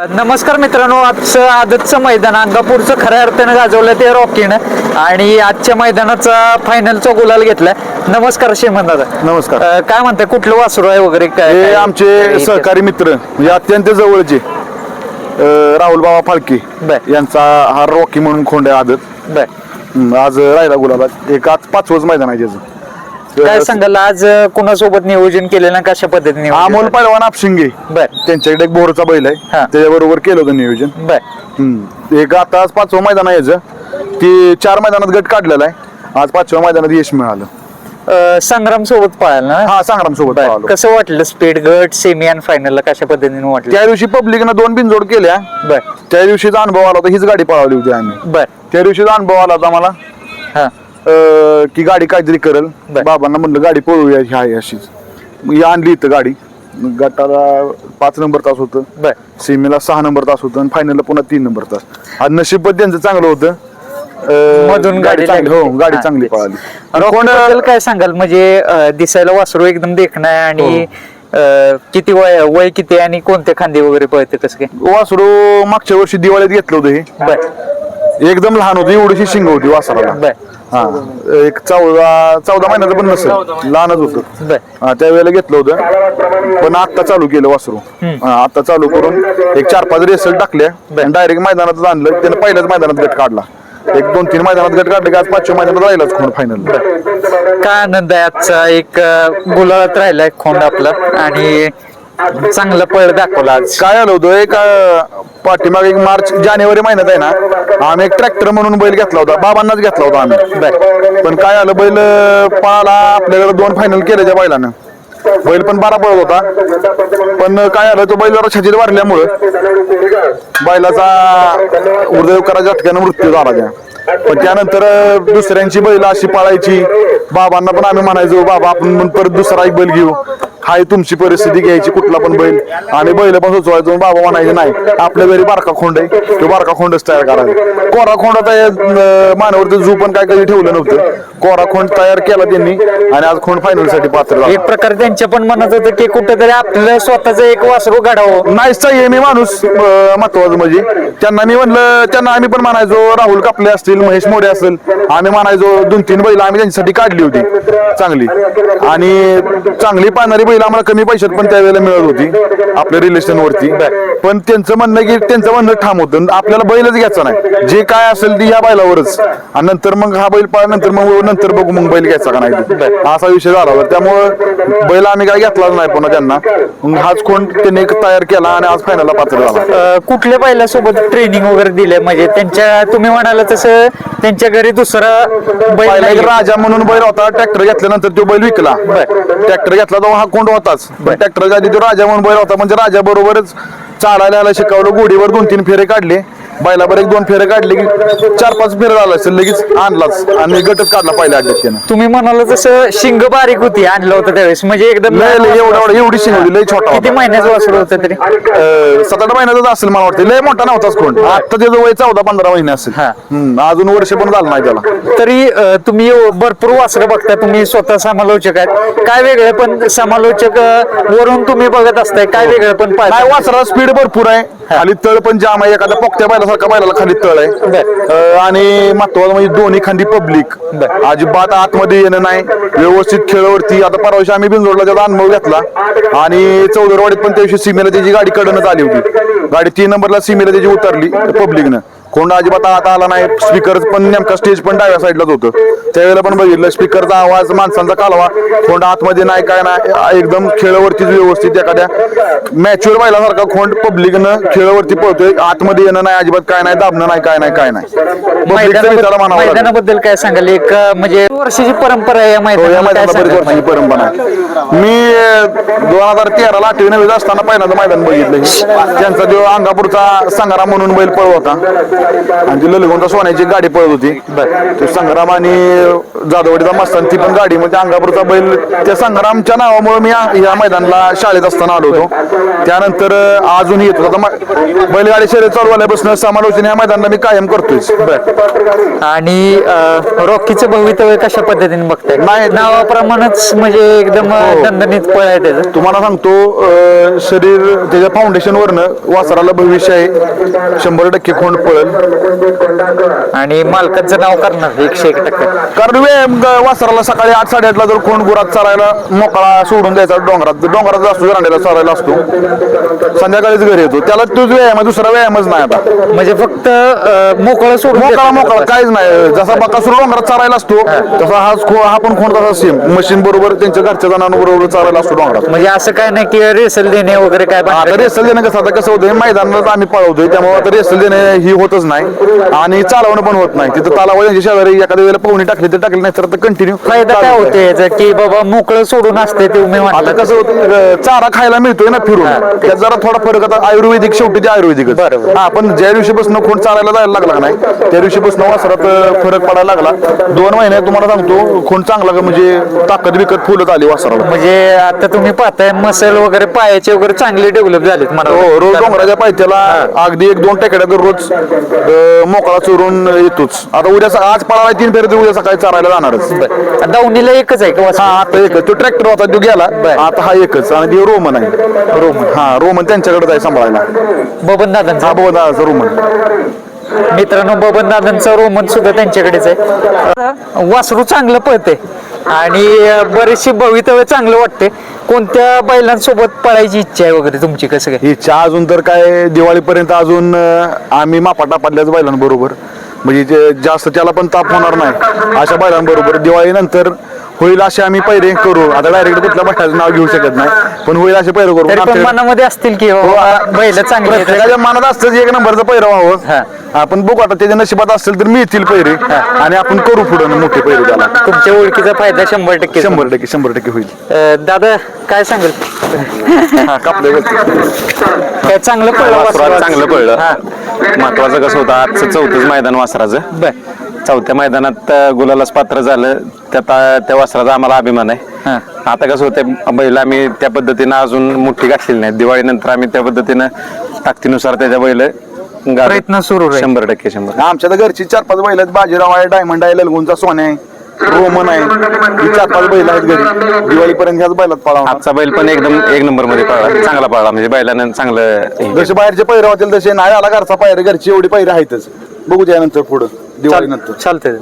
नमस्कार मित्रांनो आजचं आदतचं मैदान अंगापूरचं खऱ्या अर्थानं गाजवलं ते रॉकीनं आणि आजच्या मैदानाचा फायनलचा गुलाल घेतलाय. नमस्कार शेमन दादा. नमस्कार. अं, काय म्हणताय कुठलं वासरू आहे वगैरे काय हे काय- आमचे काय- सहकारी मित्र म्हणजे अत्यंत जवळचे. अं, राहुल बाबा फाळके बर. यांचा हा रॉकी म्हणून खोंड आहे आदत. बर. हम्म, आज राहिला गुलाला एक आज पाचवंच मैदान आहे त्याचं. काय सांगाल आज कुणासोबत नियोजन केलेलं कशा पद्धतीने अमोल? पैलवान आपशिंगे. बर. त्यांच्याकडे एक बोरचा बैल हा. आहे त्याच्याबरोबर केलं होतं नियोजन. बर. हम्म. एक आता आज पाचवं मैदान आहे याचं. की चार मैदानात गट काढलेला आहे. आज पाचव्या मैदानात यश मिळालं. अं, संग्राम सोबत पळाला ना? हा संग्राम सोबत बर. पळालो. कसं वाटलं स्पीड गट सेमी आणि फायनलला कशा पद्धतीने वाटलं? त्या दिवशी पब्लिकनं दोन बिनजोड केल्या. बर. त्या दिवशीचा अनुभव आला होता हीच गाडी पळवली होती आम्ही. बर. त्या दिवशीचा अनुभव आला होता मला हा. की गाडी काहीतरी करल. बर. बाबांना म्हणलं गाडी पळवूया ही आहे अशीच मग ही आणली इथं गाडी. मग गटाला पाच नंबर तास होतं. बर. सेमीला सहा नंबर तास होतं आणि फायनलला पुन्हा तीन नंबर तास. आज नशीब पण त्यांचं चांगलं होतं. अं, मधून गाडी चांगली हो लागली. गाडी हा, चांगली तेच. पळाली बद्दल काय सांगाल? म्हणजे अं, दिसायला वासरू एकदम देखणं आहे आणि हो. अं, किती वय वय किती आहे आणि कोणत्या खांदी वगैरे पळते कसं काय? वासरू मागच्या वर्षी दिवाळीत घेतलं होतं हे. बर. एकदम लहान होती एवढीशी शिंग होती वासराला. बर. हा. एक चौदा चौदा महिन्याचं पण नसेल. लहानच होतं. बर. हा, त्यावेळेला घेतलं होतं. पण आता चालू केलं वासरू. हा, आता चालू करून एक चार पाच रेसल टाकल्या डायरेक्ट मैदानातच आणलं. त्यानं पहिल्याच मैदानात गट काढला. एक दोन तीन मैदानात गट काढले की आज पाचव्या मैदानात राहिलाच कोण फायनल काय आनंद आहे आजचा? एक अं, गुलाबात राहिलाय खोंड आपला आणि चांगला पळ दाखवला आज. काय आलं होतं? एक अं, पाठीमागे एक मार्च जानेवारी महिन्यात आहे ना आम्ही एक ट्रॅक्टर म्हणून बैल घेतला होता. बाबांनाच घेतला होता आम्ही. पण काय आलं बैल अं, पळाला आपल्याकडे दोन फायनल केले त्या बैलानं. बैल पण बारा पळत होता. पण काय आलं तो बैल छजीर वाढल्यामुळं बैलाचा हृदय करायच्या झटक्यानं मृत्यू झाला त्या. पण त्यानंतर अं, दुसऱ्यांची बैल अशी पाळायची. बाबांना पण आम्ही म्हणायचो बाबा आपण पण परत दुसरा एक बैल घेऊ. हाय तुमची परिस्थिती घ्यायची कुठला पण बैल. आम्ही बैल पण सुचवायचो बाबा म्हणायचे नाही आपल्या घरी बारका खोंड आहे तो बारका खोंडच तयार करायचा कोरा खोंड आता मानवरती झू पण काय कधी ठेवलं नव्हतं. कोरा खोंड तयार केला त्यांनी आणि आज खोंड फायनलसाठी पात्र एक प्रकारे त्यांच्या पण मनात होतं की कुठेतरी आपलं स्वतःच एक वासरू घडावं. आहे मी माणूस महत्वाचं म्हणजे. त्यांना मी म्हणलं त्यांना आम्ही पण म्हणायचो राहुल कापले असतील महेश मोरे असेल. आम्ही म्हणायचो दोन तीन बैल आम्ही त्यांच्यासाठी काढली होती. चांगली. आणि चांगली पाहणारी बैल आम्हाला कमी पैशात पण त्यावेळेला मिळत होती. आपल्या रिलेशन वरती. पण त्यांचं म्हणणं की त्यांचं म्हणणं ठाम होतं. आपल्याला बैलच घ्यायचा नाही. जे काय असेल ती या बैलावरच. आणि नंतर मग हा बैल पाळ नंतर मग नंतर बघू मग बैल घ्यायचा का नाही. असा विषय झाला होता. त्यामुळं बैल आम्ही काय घेतलाच नाही पुन्हा त्यांना. मग हाच कोण त्यांनी तयार केला आणि आज फायनलला पात्र झाला. कुठल्या बैलासोबत ट्रेनिंग वगैरे दिले म्हणजे त्यांच्या तुम्ही म्हणाला तसं त्यांच्या घरी दुसरा बैल. राजा म्हणून बैल होता ट्रॅक्टर घेतल्यानंतर तो बैल विकला. ट्रॅक्टर घेतला तो हा कोंड होताच. ट्रॅक्टरच्या आधी तो राजा म्हणून बैल होता. म्हणजे राजा बरोबरच चालायला शिकवलं. गोडीवर दोन तीन फेरे काढले. बैलावर एक दोन फेरे काढले की चार पाच फेरे झाला असेल लगेच आणलाच आणि गटच काढला पहिल्या अड्ड्यात त्यानं तुम्ही म्हणाला तसं शिंग बारीक होती आणलं होतं त्यावेळेस. म्हणजे एकदम लय लय एवढा एवढा एवढी शिंग होती लय छोटा किती होता महिन्याचं वासरू होतं तरी? अं, सात आठ महिन्याचाच असेल मला वाटतं. लय मोठा नव्हताच कोण. आता त्याचं वय चौदा पंधरा महिने असेल. हा. हम्म, अजून वर्ष पण झालं नाही त्याला. तरी अं, तुम्ही भरपूर वासरं बघता तुम्ही स्वतः समालोचक आहेत. काय वेगळं पण समालोचक अं, वरून तुम्ही बघत असताय. काय वेगळं पण नाही पाहताय? वासरा स्पीड भरपूर आहे. खाली तळ पण जाम आहे. एखाद्या पोकत्या बैलासारखा बैलाला खाली तळ आहे. अं, आणि महत्वाचं म्हणजे दोन्ही खांदी पब्लिक अजिबात आतमध्ये येणं नाही. व्यवस्थित खेळवरती. आता परवा दिवशी आम्ही बिंजोडला त्याचा अनुभव घेतला. आणि चौदरवाडीत पण त्या दिवशी सीमेला त्याची गाडी कडनच आली होती. गाडी तीन नंबरला सीमेला त्याची उतरली पब्लिकनं कोण अजिबात आत आला नाही. स्पीकर पण नेमका स्टेज पण डाव्या साईडलाच होतं. त्यावेळेला पण बघितलं स्पीकरचा आवाज माणसांचा कालवा. खोंड आतमध्ये नाही काय नाही एकदम खेळावरतीच व्यवस्थित एखाद्या मॅच्युअर व्हायलासारखा खोंड पब्लिकनं खेळावरती पळतोय. आतमध्ये येणं नाही अजिबात काय नाही दाबणं नाही काय नाही काय नाही. मैदानाबद्दल काय सांगाल? एक म्हणजे वर्षाची परंपरा आहे या हो? वर्षाची परंपरा आहे. मी दोन हजार तेराला आठवी नववीत असताना पहिल्यांदा मैदान बघितलं. त्यांचा जो अंगापूरचा संग्राम म्हणून बैल पळ होता. आणि ती ललगोंदा सोन्याची गाडी पळत होती. ते संग्राम आणि जाधवडीचा मस्तान ती पण गाडी म्हणजे अंगापूरचा बैल त्या संग्रामच्या नावामुळे मी या- मैदानाला शाळेत असताना आलो होतो. त्यानंतर अं, अजूनही येतो म- बैलगाडी शर्यत चालू आल्यापासून समालोचन या मैदानाला मी कायम करतोय. आणि रॉकीचं भवितव्य कशा पद्धतीने बघताय? नाही. नावाप्रमाणेच म्हणजे एकदम अं, दणदणीत पळ आहे त्याचं. तुम्हाला सांगतो शरीर त्याच्या फाउंडेशन वरनं वासराला भविष्य आहे. शंभर टक्के खोंड पळेल. आणि मालकाचं नाव करणार एकशे एक टक्के. कारण व्यायाम ग- वासराला सकाळी आठ साडेआठला जर खोंड गुरात चालायला मोकळा सोडून द्यायचा डोंगरात डोंगरात असतो रांडेला चालायला असतो. संध्याकाळीच घरी येतो. त्याला तोच व्यायाम दुसरा व्यायामच नाही आता. म्हणजे फक्त मोकळं सोडून मोकळा. मोकळा काहीच नाही. जसा बकासूर डोंगरात चालायला असतो तसा हा खो हा पण खोंड तसा सेम मशीन बरोबर त्यांच्या घरच्या जणांबरोबर चालायला असतो डोंगरात. म्हणजे असं काय नाही की रेसल देणे वगैरे काय आता रेसल देणं कसं आता कसं होतं मैदानात आम्ही पळवतोय त्यामुळे आता रेसल देणं ही होतच नाही आणि चालवणं पण होत नाही. तिथं तालावर शेजारी एखाद्या वेळेला पोहणी टाकली तर टाकली नाही तर कंटिन्यू फायदा काय होतो याचा? की बाबा मोकळं सोडून असते ते आता कसं होतं अं, चारा खायला मिळतोय ना फिरून. त्यात जरा थोडा फरक आता आयुर्वेदिक शेवटी ते आयुर्वेदिकच. बरोबर. हा पण ज्या दिवशीपासून खोंड चालायला जायला लागला नाही त्या दिवशीपासून वासरात अं, फरक पडायला लागला. दोन महिन्यात तुम्हाला सांगतो खोंड चांगला का म्हणजे ताकद बिकत फुलत आली वासराला. म्हणजे आता तुम्ही पाहताय मसल वगैरे पायाचे वगैरे चांगले डेव्हलप झालेत मला हो रोज वाटतं. डोंगराच्या पायथ्याला अगदी एक दोन टेकड्या रोज मोकळा चोरून येतोच. आता उद्या सकाळ आज पळाला तीन फेरी तर उद्या सकाळी चारायला जाणारच. दावणीला एकच आहे का हा? आता एकच. तो ट्रॅक्टर होता तो गेला. आता हा एकच. आणि ते रोमन आहे. रोमन. हा रोमन त्यांच्याकडे आहे सांभाळायला. बबन दादांचा हा बोधा रोमन. मित्रांनो बबन दादांचा रोमन सुद्धा त्यांच्याकडेच आहे. वासरू चांगलं पळते आणि अं, बरेचसे भवितव्य चांगलं वाटते कोणत्या बैलांसोबत पळायची इच्छा आहे वगैरे तुमची कसं काय? इच्छा अजून तर काय दिवाळीपर्यंत अजून अं, आम्ही मापाटापातल्याच बैलांबरोबर. म्हणजे जे जास्त त्याला पण ताप होणार नाही. अशा बैलांबरोबर दिवाळीनंतर होईल असे आम्ही पैरे करू. आता डायरेक्ट कुठल्या बैलाचं नाव घेऊ शकत नाही. पण होईल असे पैरे करू. तरी पण आमच्याकडे- मनामध्ये असतील की बैल चांगली आहेत. प्रत्येकाच्या मनात असतं एक नंबरचं पैर हा. व्हावं आपण बघू आता त्याच्या नशिबात असेल तर मिळतील पैरे आणि आपण करू पुढे मोठे पैरे त्याला. तुमच्या ओळखीचा फायदा शंभर टक्के. शंभर टक्के शंभर टक्के होईल. अं, दादा काय सांगेल? हा कापल्यावरती काय चांगलं आज? चांगलं पडलं. हा. महत्वाचं कसं होतं आजचं चौथंच मैदान वासराचं. बर. चौथ्या मैदानात अं, गुलालाच पात्र झालं. त्यात अं, त्या वासराचा आम्हाला अभिमान आहे. हा. आता कसं होतं बैल आम्ही त्या पद्धतीनं अजून मोठी घातलेली नाही. दिवाळीनंतर आम्ही त्या पद्धतीनं ताकदीनुसार त्याच्या बैल प्रयत्न सुरू राहील. शंभर टक्के शंभर आमच्या तर घरची चार पाच बैल आहेत. बाजीराव आहे डायमंड आहे ललगुंचा सोने आहे रोमन आहे. ही चार पाच बैल आहेत घरी. दिवाळीपर्यंत ह्याच बैलात पळावणार आजचा बैल पण एकदम एक नंबरमध्ये पळला चांगला पळला म्हणजे बैलानं चांगलं हे जसे बाहेरचे पैरे होतील तसे नाही. आला घरचा पायरे घरची एवढी पैरे आहेतच. बघू त्यानंतर पुढं. दिवाळीनंतर. चालतंय.